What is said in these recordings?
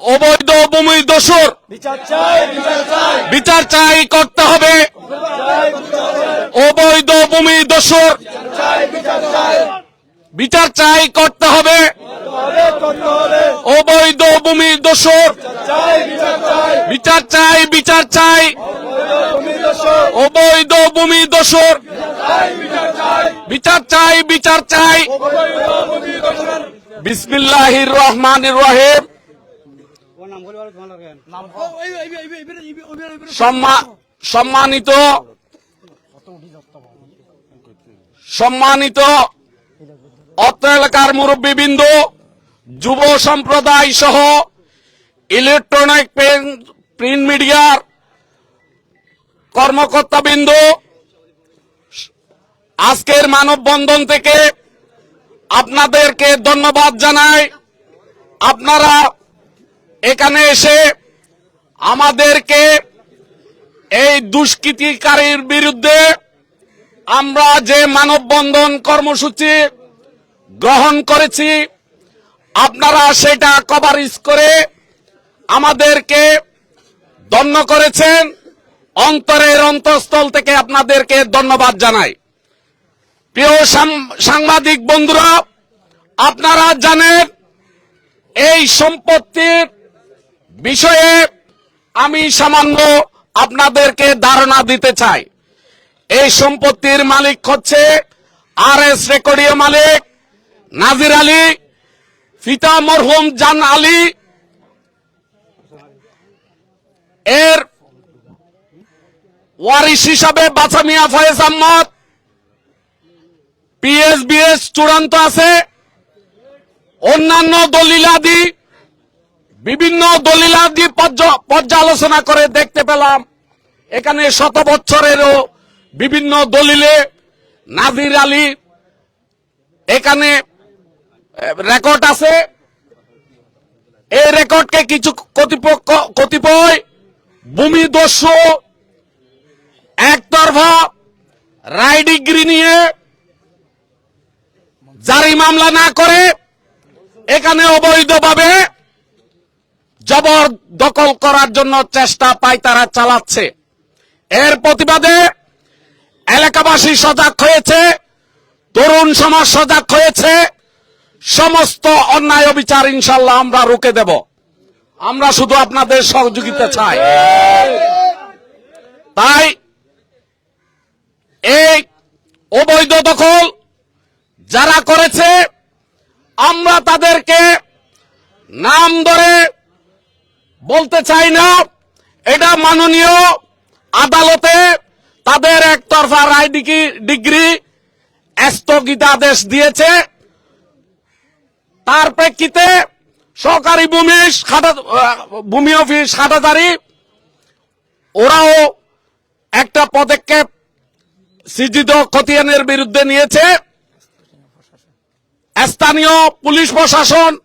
অবৈধ ভূমি দোষর। বিচার চাই করতে হবে। অবৈধ ভূমি দোষর। বিচার চাই করতে হবে। অবৈধ ভূমি দোষর। বিচার চাই বিচার চাই। অবৈধ ভূমি দোষর। বিচার চাই বিচার চাই। বিসমিল্লাহির রহমানির রহিম। সম্মানিত সম্মানিত অত্র এলাকার মুরব্বীবৃন্দ যুব সম্প্রদায় সহ ইলেকট্রনিক প্রিন্ট মিডিয়ার কর্মকর্তাবৃন্দ আজকের মানববন্ধন থেকে আপনাদেরকে ধন্যবাদ জানাই আপনারা এখানে এসে আমাদেরকে এই দুষ্কৃতিকারীর বিরুদ্ধে আমরা যে মানববন্ধন কর্মসূচি গ্রহণ করেছি, আপনারা সেটা কভারেজ করে আমাদেরকে ধন্য করেছেন। অন্তরের অন্তঃস্থল থেকে আপনাদেরকে ধন্যবাদ জানাই। প্রিয় সাংবাদিক বন্ধুরা, আপনারা জানেন, এই সম্পত্তির বিষয়ে আমি সামান্য আপনাদেরকে ধারণা দিতে চাই। এই সম্পত্তির মালিক হচ্ছে আর এস রেকর্ডীয় মালিক নাজির আলী, ফিতা মরহুম জান আলী। এর ওয়ারিশ হিসাবে বাছামিয়া ফয়েজ আহমদ। পিএসবিএস চূড়ান্ত আছে। অন্যান্য দলিলাদি বিভিন্ন দলিলাদি পর্য- পর্যালোচনা করে দেখতে পেলাম, এখানে শত বছরেরও বিভিন্ন দলিলে নাজির আলী, এখানে রেকর্ড আছে। এই রেকর্ডকে কিছু কতিপক্ষ, কতিপয় ভূমিদস্যু একতরফা রায় ডিগ্রি নিয়ে জারি মামলা না করে এখানে অবৈধভাবে জবর দখল করার জন্য চেষ্টা পাই তারা চালাচ্ছে। এর প্রতিবাদে এলাকাবাসী সজাগ হয়েছে, তরুণ সমাজ সজাগ হয়েছে, সমস্ত অন্যায় অবিচার ইনশাল্লাহ আমরা রুখে দেব। আমরা শুধু আপনাদের সহযোগিতা চাই। তাই এই অবৈধ দখল যারা করেছে, আমরা তাদেরকে নাম ধরে বলতে চাই না, এটা মাননীয় আদালতে তাদের একতরফা রায় ডিগ্রি- ডিগ্রি স্থগিতাদেশ দিয়েছে। তার প্রেক্ষিতে সরকারি ভূমি ভূমি অফিস খাটাদারি ওরাও একটা পদক্ষেপ সিজিদ খতিয়ানের বিরুদ্ধে নিয়েছে। স্থানীয় পুলিশ প্রশাসন,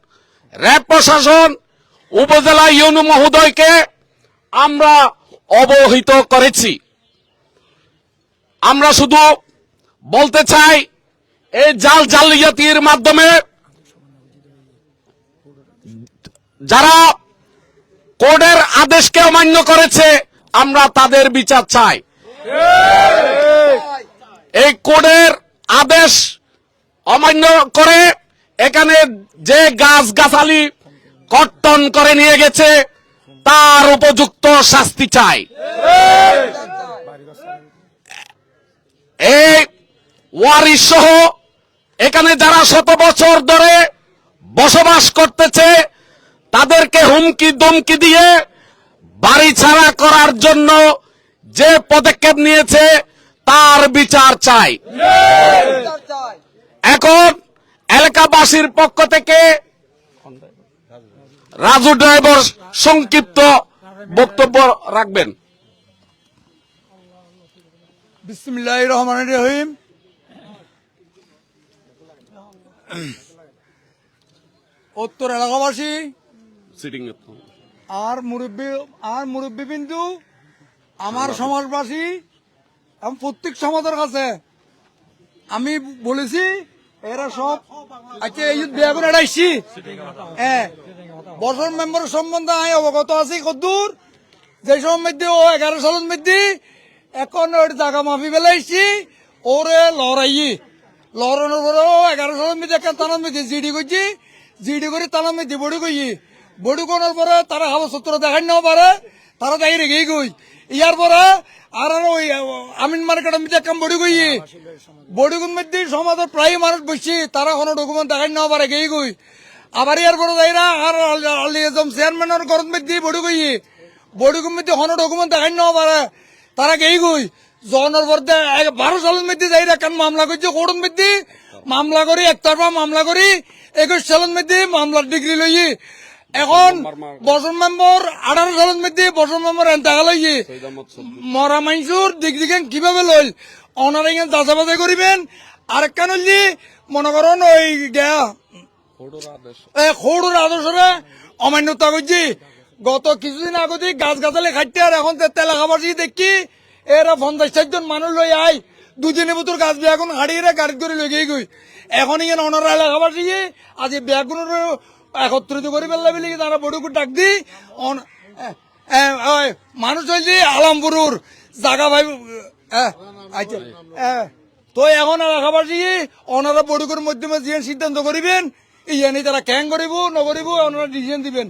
র্যাব প্রশাসন উপজেলা ইউনু মহোদয়কে আমরা অবহিত করেছি। আমরা শুধু বলতে চাই, এই জাল জালিয়াতির মাধ্যমে যারা কোর্টের আদেশকে অমান্য করেছে, আমরা তাদের বিচার চাই। এই কোর্টের আদেশ অমান্য করে এখানে যে গাছ গাছালি কর্তন করে নিয়ে গেছে তার উপযুক্ত শাস্তি চাই। এই ওয়ারিশ সহ এখানে যারা শত বছর ধরে বসবাস করতেছে তাদেরকে হুমকি দমকি দিয়ে বাড়ি ছাড়া করার জন্য যে পদক্ষেপ নিয়েছে তার বিচার চাই। এখন এলাকাবাসীর পক্ষ থেকে রাজু ড্রাইভার সংক্ষিপ্ত বক্তব্য রাখবেন। বিসমিল্লাহ রহমান রহিম। উত্তর এলাকাবাসী আর মুরব্বী আর মুরব্বী বিন্দু আমার সমাজবাসী এবং প্রত্যেক সমাজের কাছে আমি বলেছি এরা সব আচ্ছা এই করে এড়াইছি। হ্যাঁ। বছর মেম্বার সম্বন্ধে আমি অবগত আছি, কদ্দূর। যে সময় মধ্যে ও এগারো সালের মধ্যে এখন ওর জায়গা মাফি বেলাইছি ওরে লড়াই লড়ানোর পরে ও এগারো সালের মধ্যে একটা তানার মধ্যে জিডি করছি, জিডি করে তানার মধ্যে বড়ি কই বড়ি করার পরে তারা হালো সত্তর দেখাই নাও পারে, তারা তাই রেখেই গই। ইয়ার পরে আর ওই আমিন মার্কেটের মধ্যে কাম বড়ি কই বড়িগুন মধ্যে সমাজের প্রায় মানুষ বসছি, তারা কোনো ডকুমেন্ট দেখাই নাও পারে গেই গই। আবার ইয়ার পরে যাইরা আর আলি এজম চেয়ারম্যানের ঘরের মধ্যে বড়ি কই বড়িগুন মধ্যে কোনো ডকুমেন্ট দেখাই নাও পারে। তারা গেই গই। জনের পর বারো সালের মধ্যে যাইরা কান মামলা করছে? কোর্টের মধ্যে মামলা করি একতরফা মামলা করি একুশ সালের মধ্যে মামলার ডিগ্রি লই এখন বছর মেম্বর আঠারো সালের মধ্যে বছর মেম্বর এন্তাকাল হইয়ে মরা মাইসুর দিক দিকে কীভাবে লইল? অনার এখানে যাচা বাজা করিবেন। আর কেন মনে করেন ওই গা এ খৌড়ুর আদর্শরে? অমান্যতা করছি গত কিছুদিন আগতে গাছ গাছালে খাইতে আর এখন তেলা খাবার দেখি, এরা পঞ্চাশ ষাট জন মানুষ লই আই দুদিনের ভিতর গাছ বেগুন হাড়িয়ে গাড়ি করে লই গই। এখন ইয়ে অনারা এলাকা বাসি আজ বেগুনের একত্রিত করে ফেললে বলি তারা বড়ুকু ডাক দি মানুষ হইলি আলামপুরুর। জাগা ভাই আচ্ছা তো এখন এলাকা বাসি ওনারা বড়ুকুর মাধ্যমে যে সিদ্ধান্ত করিবেন ইয়ানি তারা ক্যাং করিব নকরিব ওনারা ডিসিশন দিবেন।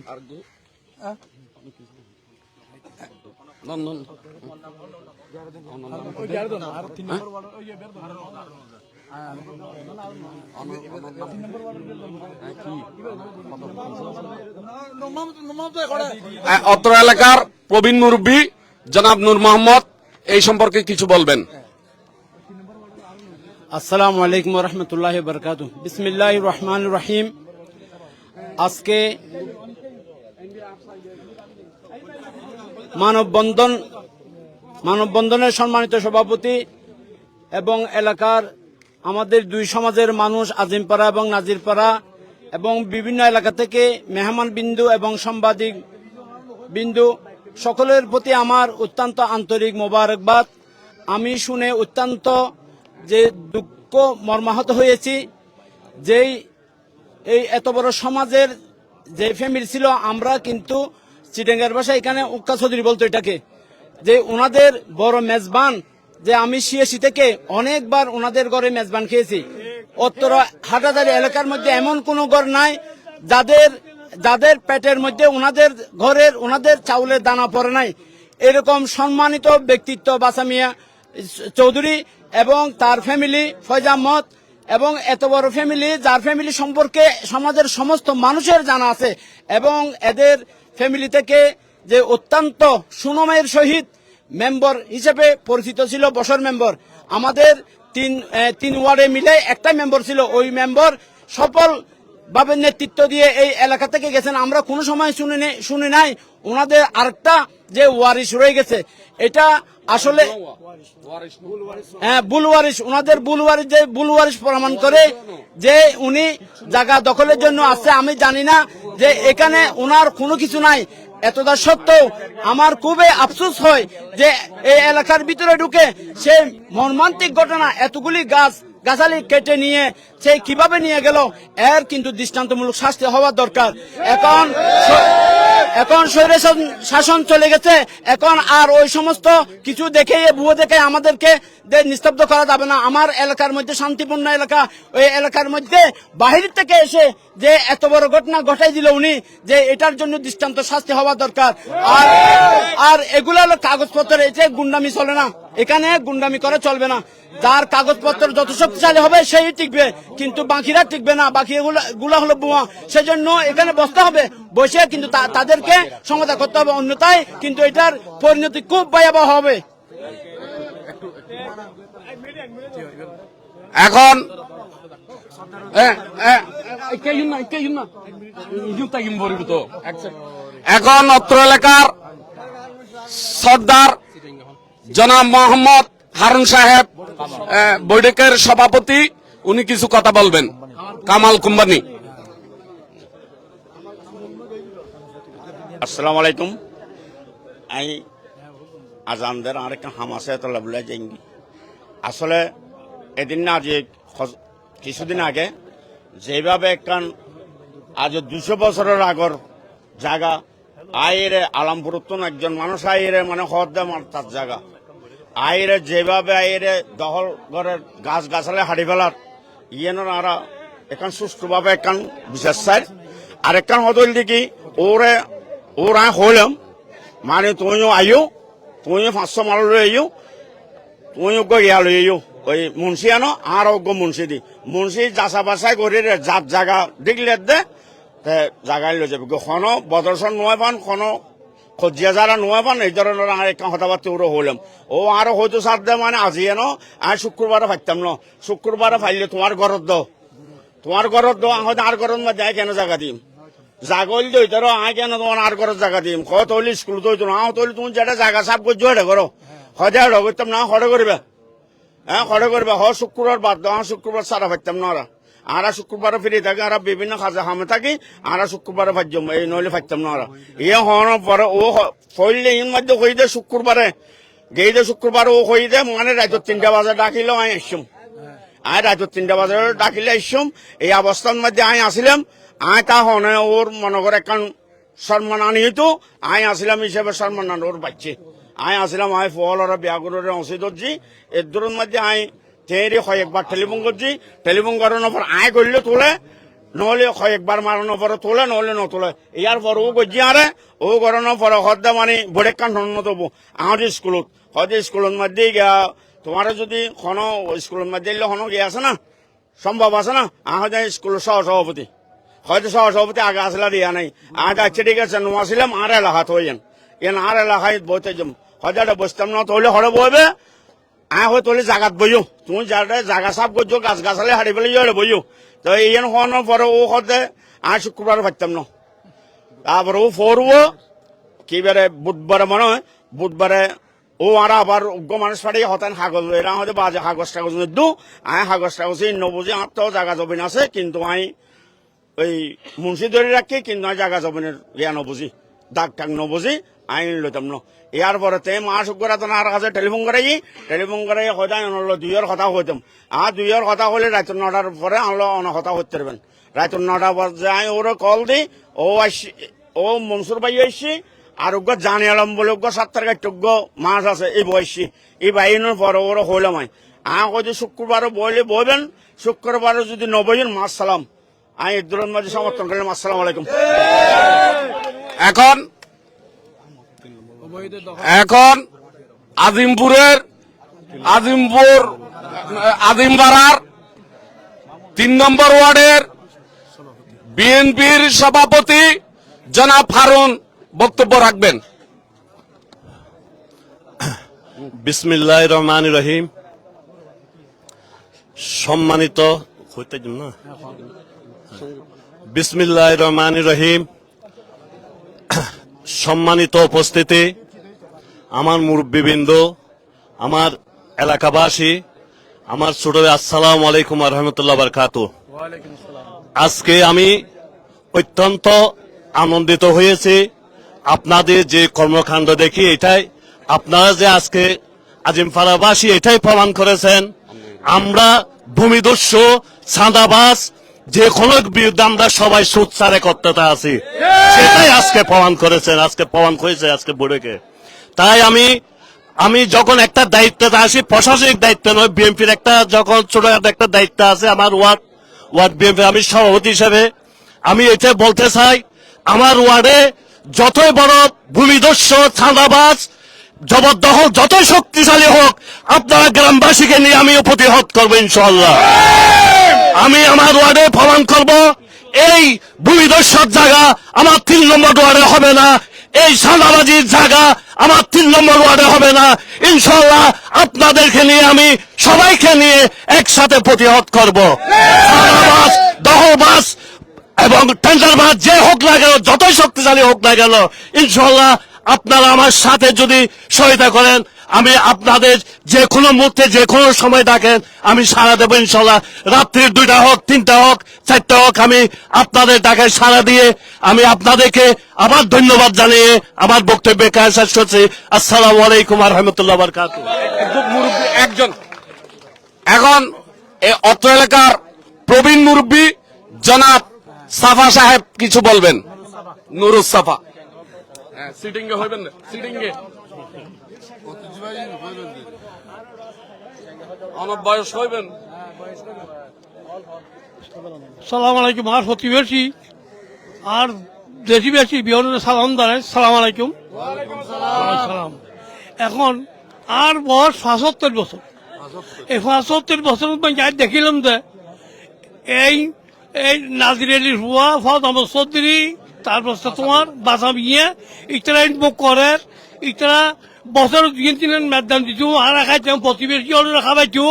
অত্র এলাকার প্রবীণ মুরব্বী জনাব নূর মোহাম্মদ এই সম্পর্কে কিছু বলবেন। আসসালামু আলাইকুম রহমতুল্লাহ বরকাত বিসমিল্লাহ রহমান রহিম। আজকে মানববন্ধন, মানববন্ধনের সম্মানিত সভাপতি এবং এলাকার আমাদের দুই সমাজের মানুষ আজিমপাড়া এবং নাজিরপাড়া এবং বিভিন্ন এলাকা থেকে মেহমান বিন্দু এবং সাংবাদিক বিন্দু, সকলের প্রতি আমার অত্যন্ত আন্তরিক মোবারকবাদ। আমি শুনে অত্যন্ত যে দুঃখ মর্মাহত হয়েছি, যেই এই এত বড় সমাজের যে ফ্যামিলি ছিল, আমরা কিন্তু চিটেঙ্গার ভাষায় এখানে উক্কা চৌধুরী বলতো এটাকে, যে ওনাদের বড় মেজবান, যে আমি সিএসি থেকে অনেকবার ওনাদের ঘরে মেজবান খেয়েছি। উত্তর হাটাদারি এলাকার মধ্যে এমন কোন ঘর নাই, যাদের যাদের পেটের মধ্যে ওনাদের ঘরের ওনাদের চাউলের দানা পড়ে নাই। এরকম সম্মানিত ব্যক্তিত্ব বাসামিয়া চৌধুরী এবং তার ফ্যামিলি ফয়জ আহমদ এবং এত বড় ফ্যামিলি যার ফ্যামিলি সম্পর্কে সমাজের সমস্ত মানুষের জানা আছে এবং এদের ফ্যামিলি থেকে যে অত্যন্ত সুনমের সহিত মেম্বার হিসেবে পরিচিত ছিল বছর মেম্বার আমাদের তিন তিন ওয়ার্ডে মিলে একটা মেম্বার ছিল। ওই মেম্বার সফল ভাবে নেতৃত্ব দিয়ে এই এলাকা থেকে গেছেন। আমরা কোনো সময় শুনি শুনি নাই। ওনাদের আরেকটা যে ওয়ারিশ রয়ে গেছে, এটা আসলে হ্যাঁ বুলওয়ারিশ ওনাদের বুলওয়ারিশ যে বুলওয়ারিশ প্রমাণ করে যে উনি জায়গা দখলের জন্য আছে, আমি জানি না যে এখানে ওনার কোনো কিছু নাই। এতটা সত্ত্বেও আমার খুবই আফসোস হয় যে এই এলাকার ভিতরে ঢুকে সে মর্মান্তিক ঘটনা, এতগুলি গাছ গাছালি কেটে নিয়ে সে কীভাবে নিয়ে গেল? এর কিন্তু দৃষ্টান্তমূলক শাস্তি হওয়া দরকার। এখন এখন শাসন চলে গেছে। এখন আর ওই সমস্ত কিছু দেখে, ভুয়ো দেখে আমাদেরকে নিস্তব্ধ করা যাবে না। আমার এলাকার মধ্যে শান্তিপূর্ণ এলাকা, ওই এলাকার মধ্যে বাহির থেকে এসে যে এত বড় ঘটনা ঘটাই দিল উনি, যে এটার জন্য দৃষ্টান্ত শাস্তি হওয়া দরকার। আর আর এগুলো হলো কাগজপত্র যে গুন্ডামি চলে না, এখানে গুন্ডামি করে চলবে না। যার কাগজপত্র যত শক্তিশালী হবে, সেই টিকবে, কিন্তু বাকিরা টিকবে না, বাকি গুলা হলো বোমা সেজন্য এখানে বসতে হবে, বসে কিন্তু তাদেরকে সমাধান করতে হবে, অন্যথায় কিন্তু এটার পরিণতি খুব ভয়াবহ হবে। এখন এখন অত্র এলাকার সর্দার জনাব মোহাম্মদ হারুন সাহেব বৈঠকের সভাপতি উনি কিছু কথা বলবেন। কামাল কুম্বানি। আসসালামু আলাইকুম। আমি আজানদের আর একটা হামাসে তলাবুল্লাহ জেঙ্গি। আসলে এদিন না আজ খ- কিছুদিন আগে যেভাবে একখান আজ দুশো বছরের আগর জায়গা আইরে আলামপুরত্তন একজন মানুষ আইরে মানে হদ দেয় তার জায়গা। আইরে যেভাবে আইরে দখল ঘরের গাছ গাছালে হাড়ি ফেলার, ইয়েনর আরা এখান সুষ্ঠুভাবে এখান বিশেষ চাই আর এখান হদল দেখি, ওরে, ওর আয় হইলাম মানে তুমিও আইও, তুমিও পাঁচশো মাল লই আইও তুমিও গো ইয়া লই আইও ওই মুন্সি আনো আর অজ্ঞ মুন্সি দি। মুন্সি যাচা বাছাই করে রে জাত জাগা দেখলে দে, তে জাগাই লৈ যাবি। খন বদর্শন নয় পান, খন খজিয়া যারা নয় পান, এই ধরনের আর একটা কথাবার্তা ওরা হইলাম ও আর হয়তো সার দে মানে আজি এনো আর শুক্রবারে ফাইতাম ন। শুক্রবারে ফাইলে তোমার ঘরত দ। তোমার ঘরত দ হয়তো আর ঘরত মধ্যে আয় কেন জায়গা দিম? জাগল দই ধরো আয় কেন তোমার আর ঘরত জায়গা দিম? ক তৈলি স্কুল তৈরি না তৈলি তুমি যেটা জায়গা সাফ করছ এটা করো হজা এটা করতাম না হরে করবে হ্যাঁ খড়ে করবে হ শুক্রবার বাদ দাও শুক্রবার সারা ফাইতাম না ওরা আরা শুক্রবারে ফিরে থাকি, আর বিভিন্ন খাজা হামে থাকি, আরা শুক্রবারে ফাইজম এই নইলে ফাইতাম না ওরা ইয়ে হওয়ার পরে ও ফইলে ইন মধ্যে হই দে শুক্রবারে, গেই দে শুক্রবারে ও হই দে মানে রাত তিনটা বাজে ডাকিল আই আসছুম আয় রাত তিনটা বাজে ডাকিলে আসছুম এই অবস্থার মধ্যে আই আসিলাম, আয় তা হনে ওর মনে করে একখান সম্মান আনিতো আই আসিলাম হিসেবে সম্মান ওর বাচ্চে। আই আসিলাম, আই ফল ওরা বিয়া করে অংশী ধরছি। এর দূরের মধ্যে আই তেরি কয়েকবার টেলিফোন করছি। টেলিফোন করানোর পর আয় করলে তোলে, নহলে কয়েকবার মারানোর পরে তোলে, নহলে নতলে। ইয়ার পর ও করছি আরে, ও করানোর পরে হদ্দা মানে বোর্ডের কান ধন্য দেবো আমাদের স্কুলত হয়তো স্কুলের মধ্যে গিয়া, তোমার যদি কোনো স্কুলের মধ্যে এলে কোনো গিয়ে আছে না? সম্ভব আছে না? আমাদের স্কুলের সহ সভাপতি হয়তো সহ সভাপতি আগে আসলে দিয়া নাই। আগে আচ্ছা ঠিক আছে, নো আসিলাম, আর এলাকাত হইয়েন। এন আর এলাকায় বইতে যাম। এটা বসতাম না, তাহলে হরে বইবে। আয় হয়ে তোলে জাগাত বইও। তুমি যারা জাগা সাফ করছ, গাছ গাছালে হাড়ি ফেলে যাবে বইও। তো ইয়েন হওয়ানোর পরে ও হতে আয় শুক্রবার পারতাম না। তারপরে ও কি কিবারে বুধবারে মনে হয়, বুধবারে ও আর আবার উগ্র মানুষ পাঠিয়ে হতেন কাগজ এরা হয়তো বাজে কাগজ টাগজ দু আয় কাগজ টাগজ নবুঝি আমার তো জাগা জমিন আছে, কিন্তু আই ওই মুন্সি ধরে রাখি, কিন্তু আমি জাগা জমিনের ইয়া নবুঝি দাগ টাগ নবুঝি আইন লইতাম ন। ইয়ার পরে তে মা শুক্রা তো আর কাছে টেলিফোন করাই টেলিফোন করাই হয়তো আনলো দুইয়ের কথা হইতাম আর দুইয়ের কথা হলে রাত নটার পরে আনলো অন কথা হইতে পারবেন রাত নটা বাজে আমি ওরে কল দি ও আসি ও মনসুর ভাই আসছি আর ওগো জানি আলম বলে ওগো সাতটার গাড়ি মাছ আছে এই বয়সী। এই বাইনের পরে ওরা হইলাম আই। আ যদি শুক্রবারে বইলে বইবেন শুক্রবারে যদি নবইন মাছ সালাম আমি ইদ্দুরের মাঝে সমর্থন করলাম আসসালামু আলাইকুম। এখন এখন আজিমপুরের আজিমপুর, আজিমপাড়ার তিন নম্বর ওয়ার্ডের বিএনপির সভাপতি জনাব হারুন বক্তব্য রাখবেন। বিসমিল্লাহ রহমান রহিম। সম্মানিত, হইতে না? বিসমিল্লাহ রহমান রহিম। সম্মানিত উপস্থিতি, আমার মুরব্বীবৃন্দ, আমার এলাকাবাসী, আমার ছোট আসসালাম আলাইকুম রহমতুল্লাহ বারকাত। আজকে আমি অত্যন্ত আনন্দিত হয়েছি। আপনাদের যে কর্মকাণ্ড দেখি, এটাই আপনারা যে আজকে আজিমপাড়াবাসী এটাই প্রমাণ করেছেন। আমরা ভূমিদস্য চাঁদাবাস যে কোনো বিরুদ্ধে আমরা সবাই সুৎসারে করতে আছি। সেটাই আজকে প্রমাণ করেছেন, আজকে প্রমাণ করেছে, আজকে বোর্ডকে। তাই আমি আমি যখন একটা দায়িত্বে আসি, প্রশাসনিক দায়িত্ব নয়, বিএনপির একটা যখন ছোট একটা দায়িত্ব আছে, আমার ওয়ার্ড ওয়ার্ড বিএনপি, আমি সভাপতি হিসেবে, আমি এটা বলতে চাই, আমার ওয়ার্ডে যতই বড় ভূমিদস্য ছাঁদাবাজ জবরদখল, যতই শক্তিশালী হোক, আপনারা গ্রামবাসীকে নিয়ে আমিও প্রতিহত করব ইনশাল্লাহ আমি আমার ওয়ার্ডে প্রমাণ করব, এই ভূমিদস্যর জায়গা আমার তিন নম্বর ওয়ার্ডে হবে না, এই সাদাবাজির জায়গা আমার তিন নম্বর ওয়ার্ডে হবে না। ইনশাল্লাহ আপনাদেরকে নিয়ে আমি সবাইকে নিয়ে একসাথে প্রতিহত করব। সাদাবাজ, দহবাজ এবং টেন্ডারবাজ যে হোক না কেন, যতই শক্তিশালী হোক না কেন ইনশাল্লাহ আপনারা আমার সাথে যদি সহায়তা করেন আমি আপনাদের যে কোনো মুহূর্তে যে কোনো সময় ডাকেন আমি সারা দেবো ইনশাল্লাহ। রাত্রির দুইটা হোক, তিনটা হোক, চারটা হোক, আমি আপনাদের ডাকে সারা দিয়ে আমি আপনাদেরকে আবার ধন্যবাদ জানিয়ে আমার বক্তব্যে কাজ শেষ করছি। আসসালামু আলাইকুম রহমতুল্লাহ বরকাত একজন এখন অত্র এলাকার প্রবীণ মুরব্বী জনাব সাফা সাহেব কিছু বলবেন। নুরুসাফা হ্যাঁ সিটিং এ হইবেন সিটিং এ। অনেক বয়স হইবেন? সালাম আলাইকুম। আর প্রতিবেশী আর দেশিবাসী বিহনের সালাম দাঁড়ায় সালাম আলাইকুম। সালাম। এখন আর বয়স পঁচাত্তর বছর। এই পঁচাত্তর বছর যাই দেখিলাম যে এই এই নাজির আলীর হুয়া আমার চৌধুরী তারপর তোমার বাসা বিয়ে ইতরা বুক করে ইতরা বছর দিন তিন ম্যাদাম দিছো আর খাইছো প্রতিবেশী অন্য খাবাইছো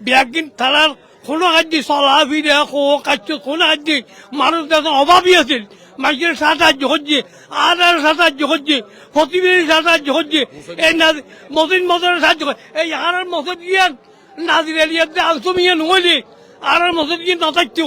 ব্যাগিন তারার কোনো কাজ চলা ফিরে কো কাজ কোনো কাজ মানুষ দেখো অভাবই আছিল। মানুষের সাহায্য করছে আর আর সাহায্য করছে প্রতিবেশী সাহায্য করছে এই মদিন মদনের সাহায্য করে এই আর মসজিদ গিয়ে নাজির এলিয়াতে আলসুমিয়ে নইলে আর মসজিদ গিয়ে নথাকতো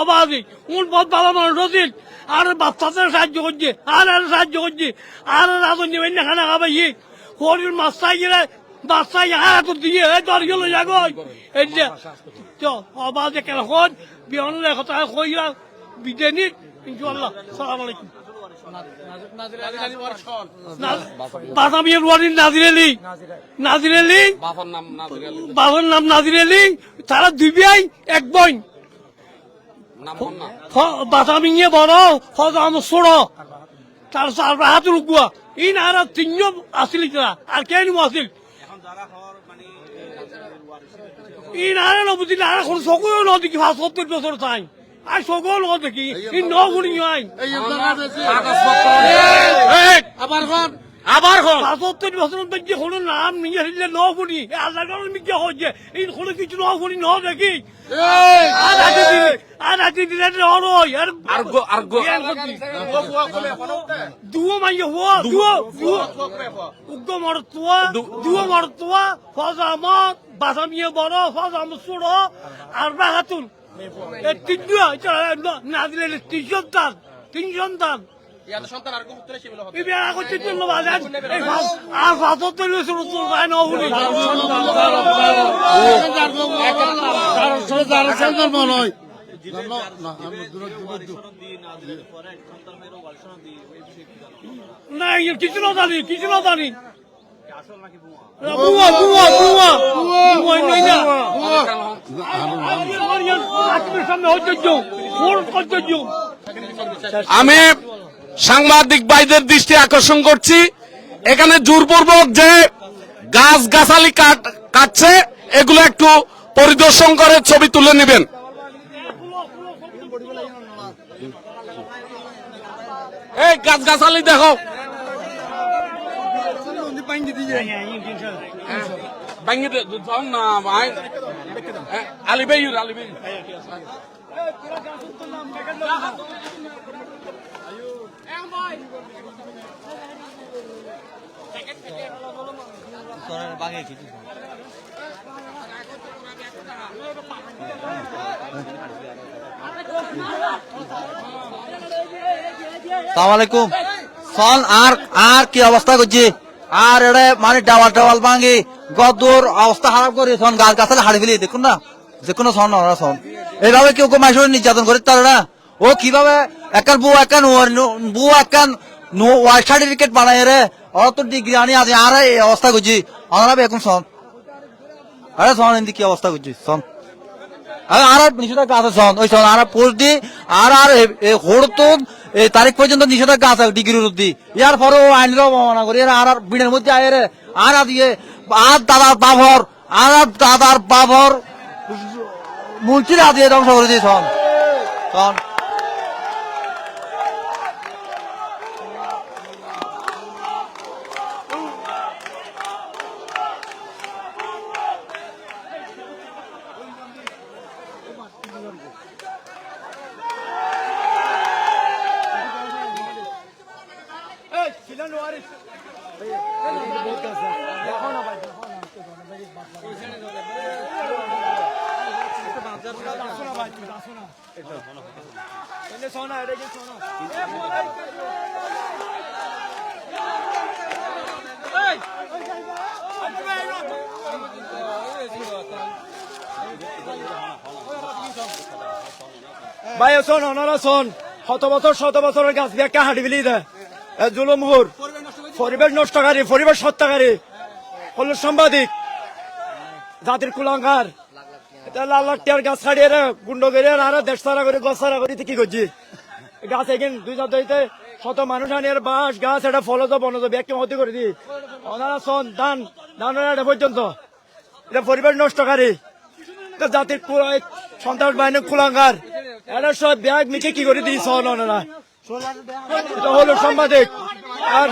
অবাধি। উন বহুত ভালো মানুষ আছিল আর বাচ্চাদের সাহায্য করছে আর আর সাহায্য করছে আর রাজন নেবেন না খানা খাবাই হরির মাস্তাই গেলে বাচ্চাই হাত দিয়ে দর গেল জাগই এই যে তো অবাধে কেন বিহনের কথা কইরা ইনশাআল্লাহ সালাম আলাইকুম। বাদামিয়ার ওয়ারির নাজির আলী। নাজির আলী? বাবার নাম নাজির আলী। তারা দুই এক বোন। নাম হন না বাদামিয়ে বড় ফজ আমার ছোড় তার চার হাত রুকুয়া ইন আর তিনজন আসিল আর কেন আসিল ইন আর নবুদিন আর কোন সকল নদী ভাত সত্তর বছর চাই। আর সকল নদী ইন ন গুণি হয়। আবার আবার হন। পাঁচত্তর বছর মধ্যে কোনো নাম নিয়ে আসলে ন গুণি আল্লাহ কারণ মিথ্যা হচ্ছে? এই কোনো কিছু ন গুণি ন দেখি? আর আজকে দিন আর আজকে দিন অরয় আর আর গো আর গো দুও মাইয়ে হুয়া দুও দুও উগ্র মরতুয়া দুও মরতুয়া ফজা মত বাসামিয়ে বড় ফজা মুসুর আর বাহাতুন এই না দিলে তিন সন্তান তিন সন্তান না ইয়ে কিছু না জানি কিছু না জানি আমি সাংবাদিক ভাইদের দৃষ্টি আকর্ষণ করছি। এখানে জোরপূর্বক যে গাছ গাছালি কাটছে, এগুলো একটু পরিদর্শন করে ছবি তুলে নেবেন। এই গাছ গাছালি দেখো। ভাঙি দে যাও না ভাই আলি বেয়ুর আলি বেয়ুর সালাম আলাইকুম। সন, আর আর কি অবস্থা করছি? আর এড়ে মানে ডাওয়াল টাওয়াল ভাঙি, গদুর অবস্থা খারাপ করে গাছ গাছালে হাড়ি ফেলি, দেখুন না। ওরা সন এইভাবে কেউ কেউ মাইসরে নির্যাতন করে তারা না? ও কীভাবে? একান বউ একান বউ একান ওয়াই সার্টিফিকেট বানায় রে। ওরা তো ডিগ্রি আনি আছে আর এই অবস্থা করছি। ওনারা এখন সন আরে সন এমনি কি অবস্থা করছি সন আর আর, নিষেধাজ্ঞা আছে সন ওই সন আর পোস্ট দি, আর আর হড়তো এই তারিখ পর্যন্ত নিষেধাজ্ঞা আছে ডিগ্রির অব্দি ইয়ার পরে ও আইনের অবমাননা করি। আর আর বিনের মধ্যে আয় রে। আর আর দিয়ে আর দাদার বাবর আর আর দাদার বাবর মূর্তির আদিয়ে ধ্বংস করে দিয়ে সন সন ভাই, শোন ওনারা শোন। শত বছর, শত বছরের গাছ দিয়ে একটা হাঁটি ফেলি দেয় এ, জুলুম হুর। পরিবেশ নষ্টকারী, পরিবেশ হত্যাকারী। হল সাংবাদিক। জাতির কুলাঙ্গার। গাছ দুই শত গাছ, এটা ধান এটা এটা পরিবেশ নষ্টকারী। এটা জাতির সন্ত্রাস বাহিনী খোলাঙ্গার। এরা সব ব্যাগ মিকে কি করে দিয়েছ? ওনারা এটা হলো সাংবাদিক। আর